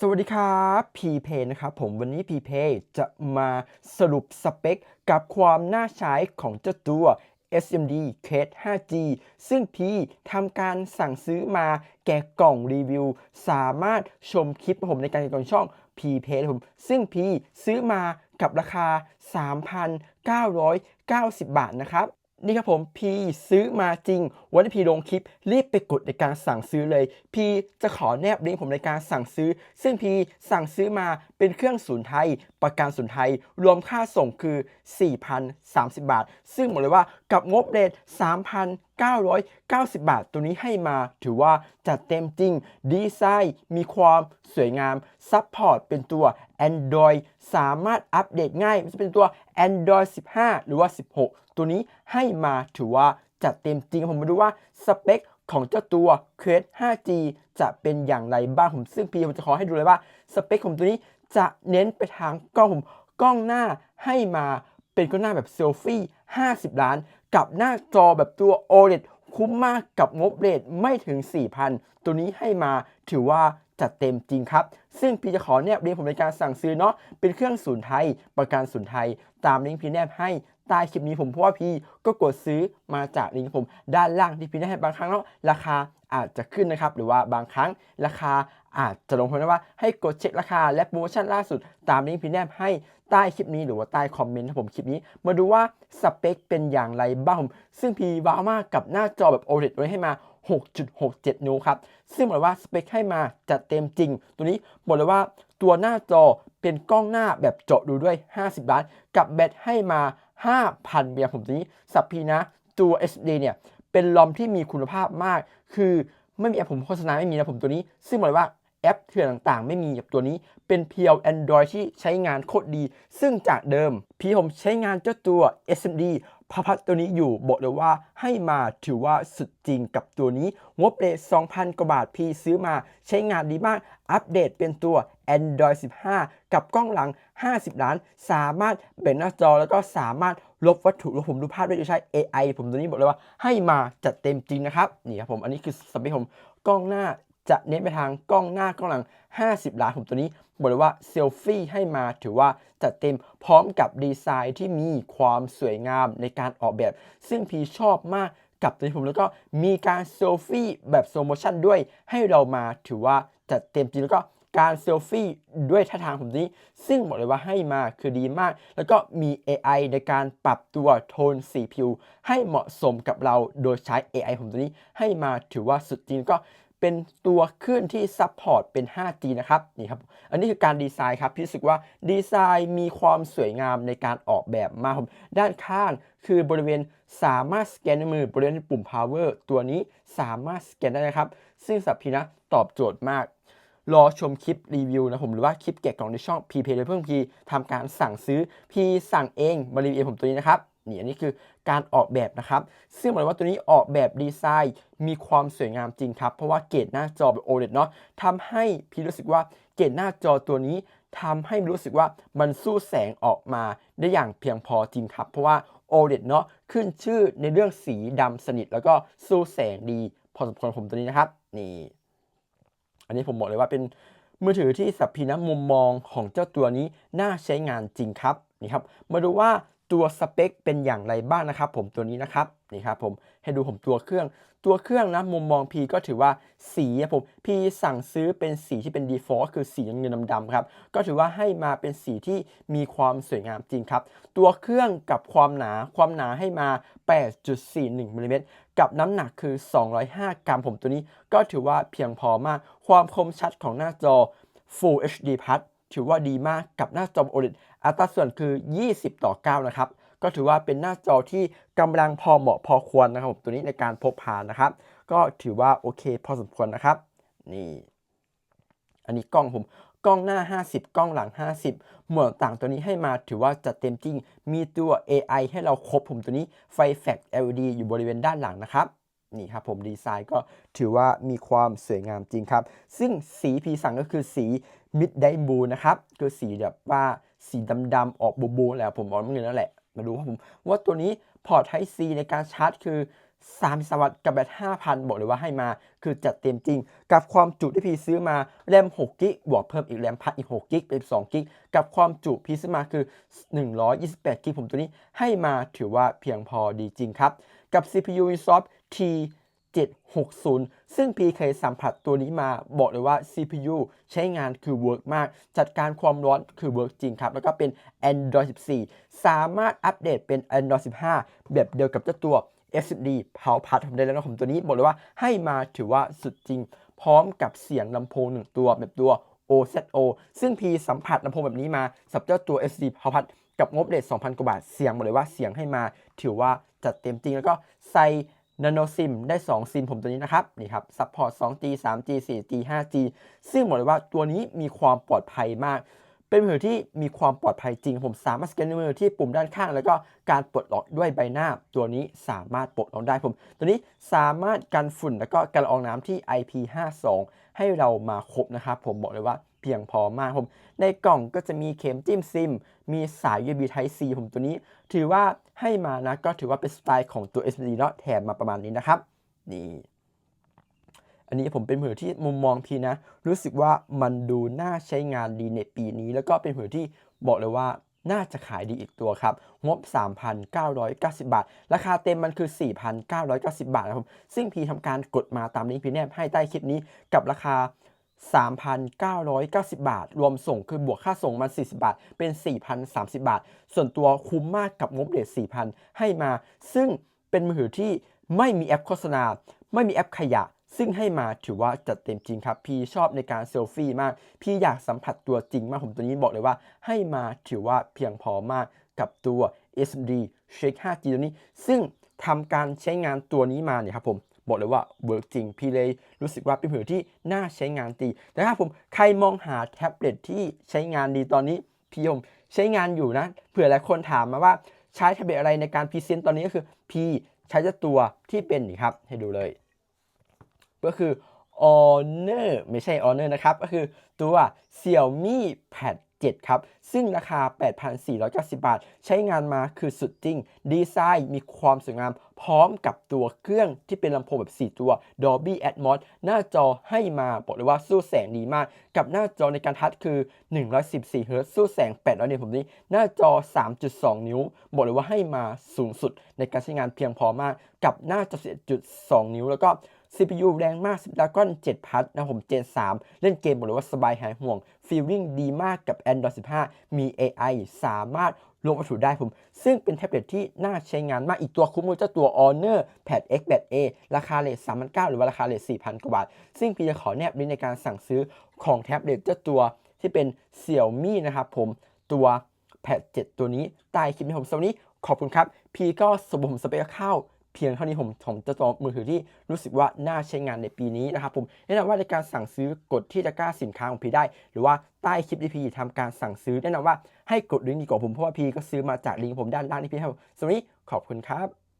สวัสดีครับพีเพนะครับผมวันนี้พีเพจะมาสรุปสเปค กับความน่าใช้ของเจ้าตัว SMD c a s 5G ซึ่งพีทำการสั่งซื้อมาแกะกล่องรีวิว สามารถชมคลิปผมในการแกะกล่องช่องพีเพผม ซึ่งพีซื้อมากับราคา 3,990 บาทนะครับ นี่ครับผมพีซื้อมาจริง วันที่พีลงคลิปรีบไปกดในการสั่งซื้อเลย พีจะขอแนบลิงก์ผมในการสั่งซื้อ ซึ่งพีสั่งซื้อมาเป็นเครื่องศูนย์ไทย ประกันศูนย์ไทย รวมค่าส่งคือ 4,030 บาท ซึ่งบอกเลยว่ากับงบเรท 990 บาท ตัวนี้ให้มาถือว่าจัดเต็มจริง ดีไซน์มีความสวยงาม ซัพพอร์ตเป็นตัว Android สามารถอัปเดตง่ายมันจะเป็นตัว Android 15 หรือว่า 16 ตัวนี้ให้มาถือว่าจัดเต็มจริง ผมมาดูว่าสเปคของเจ้าตัว Quest 5G จะเป็นอย่างไรบ้างผมซึ่งพี่ผมจะขอให้ดูเลยว่าสเปคของตัวนี้จะเน้นไปทางกล้องผมกล้องหน้าให้มาเป็นกล้องหน้าแบบเซลฟี่ 50 ล้าน กับหน้าจอแบบตัว OLED คุ้มมากกับงบเรทไม่ถึง 4,000 ตัวนี้ให้มาถือว่า จัดเต็มจริงครับ ซึ่งพี่จะขอแนบลิงก์ผมในการสั่งซื้อเนาะเป็นเครื่องศูนย์ไทย ประกันศูนย์ไทย ตามลิงก์พี่แนบให้ใต้คลิปนี้ผมเพราะว่าพี่ก็กดซื้อมาจากลิงก์ผม ด้านล่างที่พี่ได้ให้บางครั้งแล้วราคาอาจจะขึ้นนะครับ หรือว่าบางครั้งราคาอาจจะลงผมนะว่าให้กดเช็คราคาและโปรโมชั่นล่าสุด ตามลิงก์พี่แนบให้ใต้คลิปนี้หรือว่าใต้คอมเมนต์ครับผมคลิปนี้ มาดูว่าสเปคเป็นอย่างไรบ้างซึ่งพี่ว้าวมากกับหน้าจอแบบ OLED ไว้ให้มา 6.67 นิ้วครับ ซึ่งบอกเลยว่าสเปคให้มาจัดเต็มจริง ตัวนี้บอกเลยว่าตัวหน้าจอเป็นกล้องหน้าแบบเจาะดูด้วย 50 ล้าน กับแบตให้มา 5,000เบียร์ผมตัวนี้สับพีนะตัว SD เนี่ยเป็นลอมที่มีคุณภาพมาก คือไม่มีแอปผมโฆษณาไม่มีนะผมตัวนี้ ซึ่งบอกเลยว่าแอปเถื่อนต่างๆ ไม่มีกับตัวนี้ เป็นเพียว Android ที่ใช้งานโคตรดี ซึ่งจากเดิม พี่ผมใช้งานเจ้าตัว SMD พาพัดตัวนี้อยู่บอกเลยว่าให้มาถือว่าสุดจริงกับตัวนี้งบเรท2,000 กว่าบาทพี่ซื้อมาใช้งานดีมาก อัปเดตเป็นตัว Android 15 กับกล้องหลัง 50 ล้าน สามารถเบนหน้าจอแล้วก็สามารถลบวัตถุลบผมดูภาพด้วยใช้ AI ผมตัวนี้บอกเลยว่าให้มาจัดเต็มจริงนะครับ นี่ครับผม อันนี้คือสเปคผมกล้องหน้า จะเน้นไปทางกล้องหน้ากล้องหลัง 50 ล้านผมตัวนี้บอกเลยว่าเซลฟี่ให้มาถือว่าจัดเต็มพร้อมกับดีไซน์ที่มีความสวยงามในการออกแบบ ซึ่งพีชอบมากกับตัวนี้ผมแล้วก็มีการเซลฟี่แบบโซโมชั่นด้วยให้เรามาถือว่าจัดเต็มจริงแล้วก็การเซลฟี่ด้วยท่าทางผมนี้ ซึ่งบอกเลยว่าให้มาคือดีมาก แล้วก็มี AI ในการปรับตัวโทนสีผิว ให้เหมาะสมกับเราโดยใช้ AI ผมตัวนี้ให้มาถือว่าสุดจริงก็ เป็นตัวเคลื่อนที่ซัพพอร์ตเป็น 5G นะครับนี่ครับอันนี้คือการดีไซน์ครับพี่รู้สึกว่าดีไซน์มีความสวยงามในการออกแบบมากครับด้านข้างคือบริเวณสามารถสแกนมือบริเวณปุ่ม power ตัวนี้สามารถสแกนได้นะครับ ซึ่งสับพีนะตอบโจทย์มาก รอชมคลิปรีวิวนะผมหรือว่าคลิปแกะกล่องในช่อง p p โดยเพิ่งพีทำการสั่งซื้อพีสั่งเองมารีวิวผมตัวนี้นะครับ นี่อันนี้คือการออกแบบนะครับ ซึ่งบอกเลยว่าตัวนี้ออกแบบดีไซน์มีความสวยงามจริงครับ เพราะว่าเกรดหน้าจอแบบ OLED เนาะทำให้พี่รู้สึกว่าเกรดหน้าจอตัวนี้ทำให้รู้สึกว่ามันสู้แสงออกมาได้อย่างเพียงพอจริงครับ เพราะว่า OLED เนาะขึ้นชื่อในเรื่องสีดำสนิท แล้วก็สู้แสงดีพอสมควรผมตัวนี้นะครับนี่อันนี้ผมบอกเลยว่าเป็นมือถือที่สับพีนะมุมมองของเจ้าตัวนี้น่าใช้งานจริงครับนี่ครับ มาดูว่า ตัวสเปคเป็นอย่างไรบ้างนะครับ ผมตัวนี้นะครับนี่ครับผมให้ดูผมตัวเครื่อง ตัวเครื่องนะมุมมองพีก็ถือว่าสีผมพีสั่งซื้อเป็นสีที่เป็น default คือสีเงินดำๆครับก็ถือว่าให้มาเป็นสีที่มีความสวยงามจริงครับ ตัวเครื่องกับความหนาความหนาให้มา 8.41มิลลิเมตรกับน้ำหนักคือ 205 กรัมผมตัวนี้ ก็ถือว่าเพียงพอมาก ความคมชัดของหน้าจอ Full HD Plus ถือว่าดีมากกับหน้าจอ OLED อัตราส่วนคือ 20 ต่อ 9 นะครับ ก็ถือว่าเป็นหน้าจอที่กำลังพอเหมาะพอควรนะครับผมตัวนี้ในการพกพานะครับ ก็ถือว่าโอเคพอสมควรนะครับ นี่ อันนี้กล้องผมกล้องหน้า 50 กล้องหลัง 50 หมวดต่างตัวนี้ให้มาถือว่าจัดเต็มจริง มีตัว AI ให้เราครบผมตัวนี้ไฟแฟลช LED อยู่บริเวณด้านหลังนะครับ นี่ครับผมดีไซน์ก็ถือว่ามีความสวยงามจริงครับ ซึ่งสีพีสั่งก็คือสีมิดไดบูนะครับคือสีแบบว่าสีดำๆออกบูบูแล้วผมบอกเมื่อกี้นั่นแหละ มาดูครับผมว่าตัวนี้พอร์ตไทซีในการชาร์จคือ3สวัสด์กับแบต5,000 บอกเลยว่าให้มา คือจัดเต็มจริง กับความจุที่พีซื้อมาแรม6กิกบวกเพิ่มอีกแรมพัดอีก6กิกเป็น2กิกกับความจุพีซื้อมาคือ 128กิกผมตัวนี้ให้มาถือว่าเพียงพอดีจริงครับ กับ CPU มีซอฟ T760 ซึ่งพีเคยสัมผัสตัวนี้มาบอกเลยว่า CPU ใช้งานคือเวิร์กมาก จัดการความร้อนคือเวิร์กจริงครับ แล้วก็เป็น Android 14 สามารถอัปเดตเป็น Android 15 แบบเดียวกับเจ้าตัว SSD Power Pad ทำได้แล้วนะผมตัวนี้บอกเลยว่าให้มาถือว่าสุดจริง พร้อมกับเสียงลำโพงหนึ่งตัวแบบตัว OZO ซึ่งพีสัมผัสลำโพงแบบนี้มาสับเจ้าตัว SD Power Pad กับงบเดท2,000 กว่าบาท เสียงบอกเลยว่าเสียงให้มา ถือว่าจัดเต็มจริงแล้วก็ใส่ Nano SIM ได้ 2 ซิมผมตัวนี้นะครับนี่ครับซัพพอร์ต 2G 3G 4G 5G ซึ่งบอกเลยว่าตัวนี้มีความปลอดภัยมาก เป็นมือถือที่มีความปลอดภัยจริง ผมสามารถสแกนมือที่ปุ่มด้านข้าง แล้วก็การปลดล็อกด้วยใบหน้า ตัวนี้สามารถปลดล็อกได้ผม ตัวนี้สามารถกันฝุ่นแล้วก็กันละอองน้ำที่ IP52 ให้เรามาครบนะครับผมบอกเลยว่า พียงพอมากผม ในกล่องก็จะมีเข็มจิ้มซิม มีสาย USB Type C ผมตัวนี้ ถือว่าให้มานะก็ถือว่าเป็นสไตล์ของตัว SD เนาะแถมมาประมาณนี้นะครับ นี่อันนี้ผมเป็นมือที่มุมมองพี่นะ รู้สึกว่ามันดูน่าใช้งานดีในปีนี้ แล้วก็เป็นมือที่บอกเลยว่าน่าจะขายดีอีกตัวครับ งบ 3,990 บาท ราคาเต็มมันคือ 4,990 บาทนะครับ ซึ่งพี่ทำการกดมาตามลิงก์พี่แนบให้ใต้คลิปนี้กับราคา 3,990 บาท รวมส่งคือบวกค่าส่งมัน40 บาท เป็น 4,030 บาท ส่วนตัวคุ้มมากกับงบเดท4,000 ให้มา ซึ่งเป็นมือถือที่ไม่มีแอปโฆษณา ไม่มีแอปขยะ ซึ่งให้มาถือว่าจัดเต็มจริงครับ พี่ชอบในการเซลฟี่มาก พี่อยากสัมผัสตัวจริงมาก ผมตัวนี้บอกเลยว่า ให้มาถือว่าเพียงพอมากกับตัว SMD Shake 5G ตัวนี้ ซึ่งทำการใช้งานตัวนี้มาเนี่ยครับผม บอกเลยว่าเวิร์กจริง พี่เลยรู้สึกว่าเป็นมือที่น่าใช้งานดีแต่ถ้าผมใครมองหาแท็บเล็ตที่ใช้งานดีตอนนี้พี่ผมใช้งานอยู่นะเผื่อหลายคนถามมาว่าใช้แท็บเล็ตอะไรในการพรีเซนต์ตอนนี้ก็คือพี่ใช้เจ้าตัวที่เป็นนี่ครับให้ดูเลย ก็คือ Honor ไม่ใช่ Honor นะครับ ก็คือตัว Xiaomi Pad 7 ครับ ซึ่งราคา 8,490 บาท ใช้งานมาคือสุดจริง ดีไซน์มีความสวยงาม พร้อมกับตัวเครื่องที่เป็นลำโพงแบบ 4 ตัว Dolby Atmos หน้าจอให้มาบอกเลยว่าสู้แสงดีมาก กับหน้าจอในการทัชคือ114 Hz สู้แสง800เนี่ยผมนี้ หน้าจอ 3.2 นิ้ว บอกเลยว่าให้มาสูงสุดในการใช้งานเพียงพอมาก กับหน้าจอ11.2 นิ้วแล้วก็ CPU แรงมาก Snapdragon 7 พัทนะผม Gen 3 เล่นเกมบอกเลยว่าสบายหายห่วง Feeling ดีมากกับ Android 15 มี AI สามารถลงวัตถุได้ผม ซึ่งเป็นแท็บเล็ตที่น่าใช้งานมากอีกตัวคุ้มมือเจ้าตัว Honor Pad X Pad A ราคาเลท3,900หรือว่าราคาเลท4,000 กว่าบาท ซึ่งพี่จะขอแนบลิงก์ในการสั่งซื้อของแท็บเล็ตเจ้าตัวที่เป็น Xiaomi นะครับผมตัว Pad 7ตัวนี้ใต้คลิปนี้ผมสำหรับวันนี้ขอบคุณครับ พี่ก็สมผมสเปคข้าว เพียงเท่านี้ผมผมจะตัวมือถือที่รู้สึกว่าน่าใช้งานในปีนี้นะครับผมแนะนำว่าในการสั่งซื้อกดที่ตะกร้าสินค้าของพีได้ หรือว่าใต้คลิปที่พีทำการสั่งซื้อแนะนำว่าให้กดลิงก์ดีกว่าผมเพราะว่าพีก็ซื้อมาจากลิงก์ผมด้านล่างที่พีให้สำหรับวันนี้ขอบคุณครับ